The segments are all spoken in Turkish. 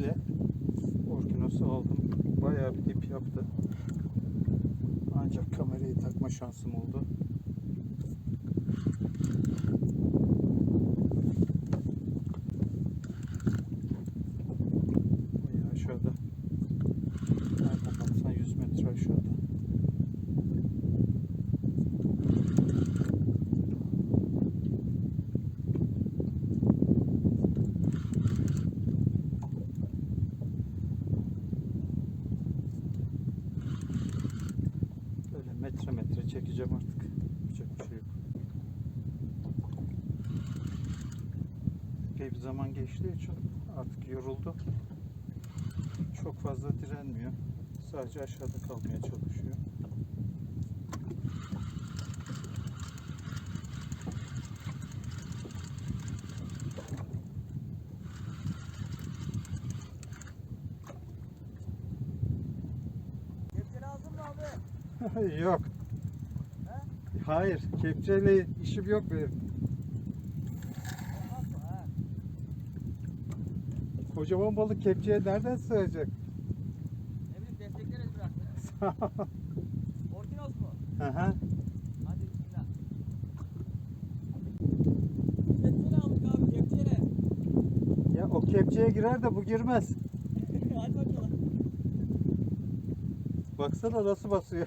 iple orkinosu aldım. Bayağı bir dip yaptı. Ancak kamerayı takma şansım oldu. Bayağı aşağıda. Nereden baksan 100 metre aşağıda. Böyle metre metre çekeceğim artık. Yapacak bir şey yok. Epey bir zaman geçtiği için artık yoruldu. Çok fazla direnmiyor. Sadece aşağıda kalmaya çalışıyor. Yok. He? Hayır. Kepçeyle işim yok benim. Ha. Kocaman balık kepçeye nereden sığacak? Ne bileyim destekleriz biraz. Orkinos mu? Aha. Hadi bismillah. Kepçeyle aldık abi kepçeyle. ya o kepçeye girer de bu girmez. Hadi bakalım. Baksana nasıl basıyor.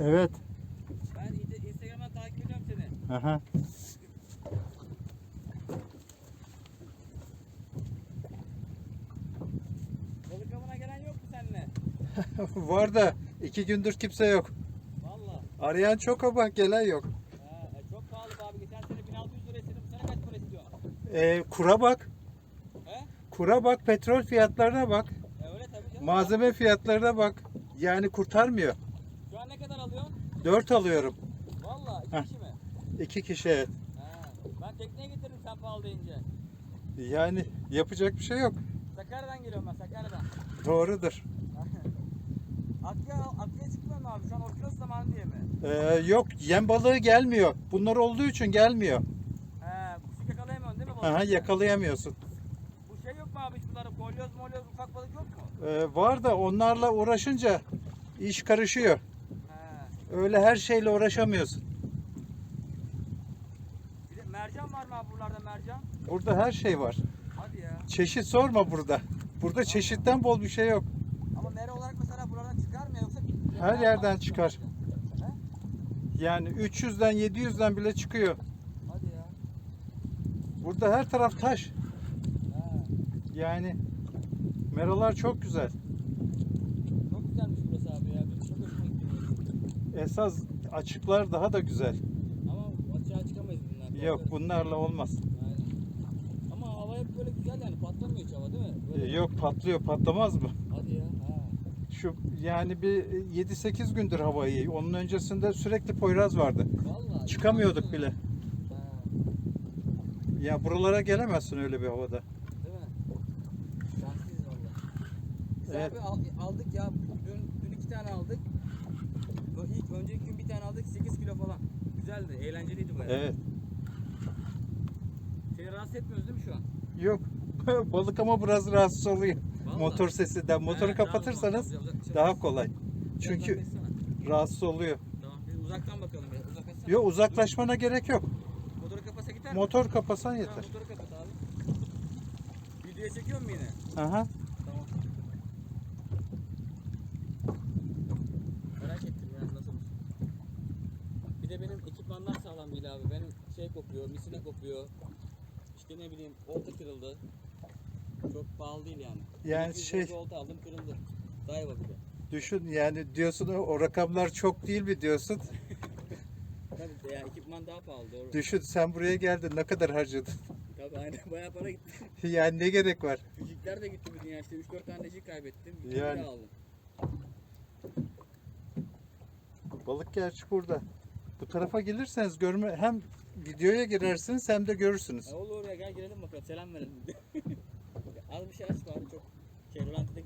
Evet. Ben Instagram'dan takip ediyorum seni. Aha. Balık avına gelen yok mu seninle? Var da iki gündür kimse yok. Valla. Arayan çok ama gelen yok. Ha, e, çok pahalı be abi. Geçen sene 1600 lira istedim. Bu sene kaç para istiyor? Ee, kura bak. He? Kura bak, petrol fiyatlarına bak. E, öyle tabii canım. Malzeme fiyatlarına bak. Yani kurtarmıyor. Şu an ne kadar 4 alıyorum. Valla Heh. iki kişi mi? İki kişi evet. Ha, ben tekneye getirdim sen pahalı deyince. Yani yapacak bir şey yok. Sakarya'dan geliyorum ben Sakarya'dan. Doğrudur. Akya, Akya çıkmıyor mu abi? Şu an orkinos zamanı diye mi? Ee, yok yem balığı gelmiyor. Bunlar olduğu için gelmiyor. He, kuşu yakalayamıyorsun değil mi balık? Aha, yakalayamıyorsun. Bu şey yok mu abi hiç bunları? Kolyoz molyoz ufak balık yok mu? Ee, var da onlarla uğraşınca iş karışıyor. Öyle her şeyle uğraşamıyorsun. Bir de mercan var mı abi buralarda mercan? Burada her şey var. Hadi ya. Çeşit sorma burada. Burada çeşitten bol bir şey yok. Ama mere olarak mesela buradan çıkar mı yoksa? Her yerden çıkar. He? Yani 300'den 700'den bile çıkıyor. Hadi ya. Burada her taraf taş. He. Yani meralar çok güzel. Çok güzelmiş burası abi ya. Benim çok hoşuma gitti. burası. Esas açıklar daha da güzel. Ama açığa çıkamayız bundan. Yok bunlarla olmaz. Aynen. Ama hava hep böyle güzel yani patlamıyor hiç hava değil mi? Böyle... Ee, Yok patlıyor patlamaz mı? Hadi ya. Ha. Şu yani bir 7-8 gündür hava iyi. Onun öncesinde sürekli poyraz vardı. Vallahi. Çıkamıyorduk bile. Ha. Ya buralara gelemezsin öyle bir havada. Değil mi? Şanslıyız valla. Biz Evet. abi al- aldık ya. Dün, dün iki tane aldık. İlk önceki gün bir tane aldık 8 kilo falan. Güzeldi, eğlenceliydi bayağı. Evet. Seni rahatsız etmiyoruz değil mi şu an? Yok. Balık ama biraz rahatsız oluyor. Vallahi. Motor sesinden. Motoru He, kapatırsanız uzak, uzak. daha kolay. Çünkü rahatsız oluyor. Tamam, uzaktan bakalım. Uzaklaşsana. Yok uzaklaşmana gerek yok. Motoru kapasa gider mi? Motor kapasan Tamam, yeter. motoru kapat abi. Videoya çekiyor mu yine? Aha. Tamam. Merak ettim yani nasıl Bir de benim ekipmanlar sağlam değil abi. Benim şey kopuyor, misine kopuyor. İşte ne bileyim olta kırıldı. Çok pahalı değil yani. Yani 1200 şey- olta aldım kırıldı. Dayva de. Düşün yani diyorsun o rakamlar çok değil mi diyorsun. Tabii ya ekipman daha pahalı doğru. Düşün sen buraya geldin ne kadar harcadın. Tabii aynen bayağı para gitti. yani ne gerek var? Füzikler de gitti bir dünya işte 3-4 tane jig kaybettim. Bir Yani. yani. aldım. Balık gerçi burada. Bu tarafa gelirseniz görme hem videoya girersiniz hem de görürsünüz. Ya olur ya gel girelim bakalım selam verelim. Az bir şey aç bari çok şey rolantıda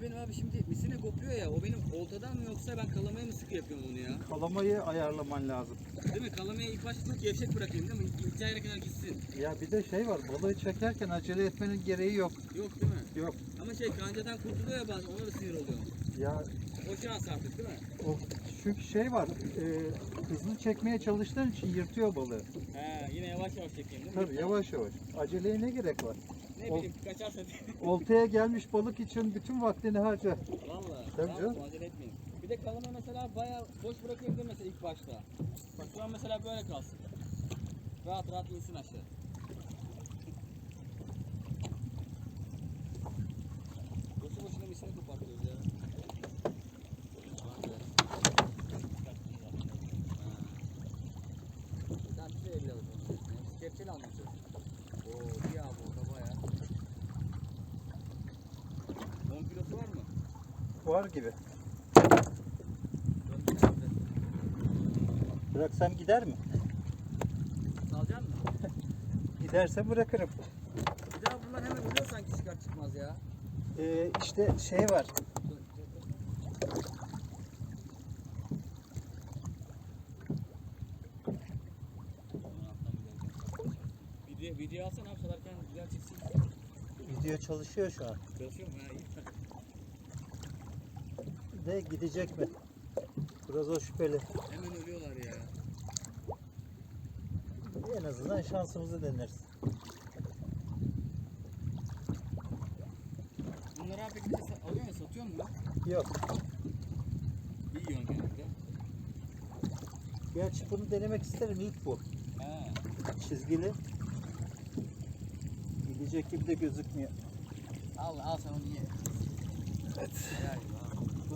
de benim abi şimdi misine kopuyor ya. O benim oltadan mı yoksa ben kalamaya mı sıkı yapıyorum onu ya? Kalamayı ayarlaman lazım. Değil mi? Kalamaya ilk başta çok gevşek bırakayım değil mi? İlk yere kadar gitsin. Ya bir de şey var balığı çekerken acele etmenin gereği yok. Yok değil mi? Yok. Ama şey kancadan kurtuluyor ya bazen ona da sinir oluyorum. Ya O şans artık değil mi? o çünkü şey var e, hızlı çekmeye çalıştığın için yırtıyor balığı. He yine yavaş yavaş çekeyim değil mi? Tabii yavaş yavaş. Aceleye ne gerek var? Ne Ol- bileyim kaçarsa diye. Oltaya gelmiş balık için bütün vaktini harca. Valla. Tabii tamam, canım. acele etmeyin. Bir de kalama mesela bayağı boş mi mesela ilk başta. Bak şu an mesela böyle kalsın. Rahat rahat insin aşağı. Boşu boşuna misini kopartıyoruz ya. Sen bize elle alalım. Biz kepçeyle anlatıyoruz. Oo iyi abi orada bayağı. 10 kilosu var mı? Var gibi. Bıraksam gider mi? Alacaksın mı? Giderse bırakırım. Bir daha bunlar hemen ölüyor sanki çıkar çıkmaz ya. Ee, işte şey var. Video, video alsana abi salarken güzel çıksın. Video çalışıyor şu an. Çalışıyor mu? De gidecek mi? Biraz o şüpheli. Hemen ölüyorlar ya. En azından şansımızı deneriz. Bunları abi bir de sa- alıyor ya satıyor mu? Yok. İyi yiyorsun genelde. Gerçi bunu denemek isterim ilk bu. Ha. Çizgili. Gidecek gibi de gözükmüyor. Al al sen onu ye. Evet. Ya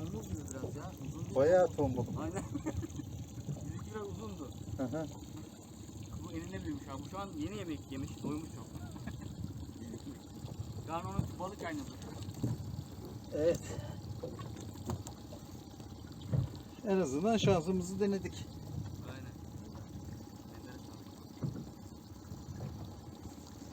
Tombul gibi biraz ya. Uzun değil. Bayağı tombul. Aynen. Bizimki biraz uzundu. Hı hı. Bu elinde büyümüş abi. Bu Şu an yeni yemek yemiş. Doymuş çok. Karnı onun balık kaynadı. evet. En azından şansımızı denedik. Aynen. Ellere sağlık.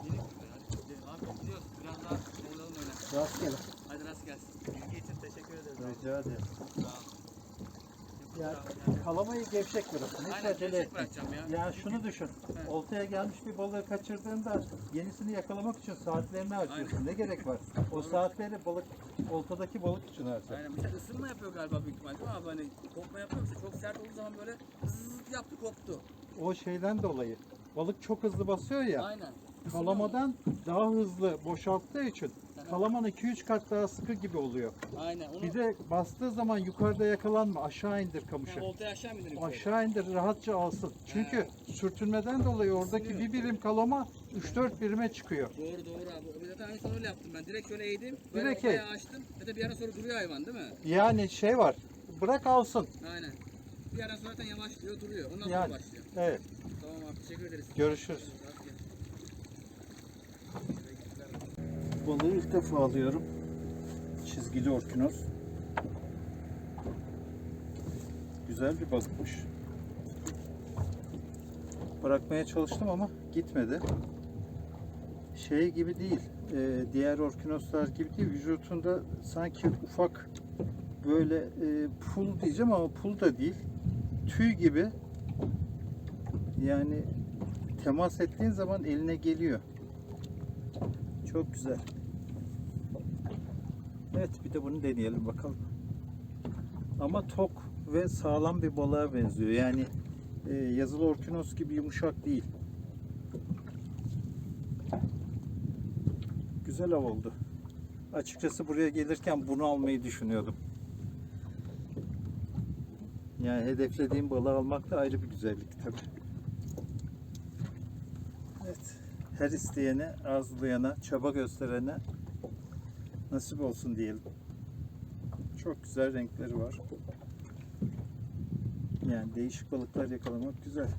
Yeni güzel. Hadi gidelim. Abi gidiyoruz. Biraz daha oynayalım öyle. Rastgele. Hadi rast gelsin. Bilgi için teşekkür ederiz. Rica ederim. Sağ. Ya kalamayı gevşek bırakın. Hiç Aynen acele gevşek bırakacağım ya. Ya şunu düşün. He. Oltaya gelmiş bir balığı kaçırdığında yenisini yakalamak için saatlerini harcıyorsun. Ne gerek var? O saatleri balık oltadaki balık için harca. Aynen. Mesela ısınma yapıyor galiba büyük ihtimalle değil mi abi? Hani kopma yapıyor musun? Çok sert olduğu zaman böyle zzzz yaptı koptu. O şeyden dolayı. Balık çok hızlı basıyor ya. Aynen. Kalamadan daha hızlı boşalttığı için. Kalaman 2-3 kat daha sıkı gibi oluyor. Aynen. Onu Bir de bastığı zaman yukarıda yakalanma aşağı indir kamışı. Ha, oltaya aşağı mı indireyim? Aşağı indir rahatça alsın. Çünkü sürtünmeden dolayı oradaki bir birim kalama 3-4 birime çıkıyor. Doğru doğru abi. Zaten aynı öyle yaptım ben. Direkt şöyle eğdim. Böyle Direkt eğ. açtım. Zaten bir ara sonra duruyor hayvan değil mi? Yani şey var. Bırak alsın. Aynen. Bir ara sonra zaten yavaşlıyor duruyor. Ondan Yani. sonra başlıyor. Evet. Tamam abi teşekkür ederiz. Görüşürüz. Balığı ilk defa alıyorum. Çizgili orkinos. Güzel bir balıkmış. Bırakmaya çalıştım ama gitmedi. Şey gibi değil. e, diğer orkinoslar gibi değil. Vücutunda sanki ufak böyle e, pul diyeceğim ama pul da değil. Tüy gibi. Yani temas ettiğin zaman eline geliyor. Çok güzel. Evet bir de bunu deneyelim bakalım. Ama tok ve sağlam bir balığa benziyor. Yani e, yazılı orkinos gibi yumuşak değil. Güzel av oldu. Açıkçası buraya gelirken bunu almayı düşünüyordum. Yani hedeflediğim balığı almak da ayrı bir güzellik tabii. Evet. Her isteyene, arzulayana, çaba gösterene nasip olsun diyelim. Çok güzel renkleri var. Yani değişik balıklar yakalamak güzel.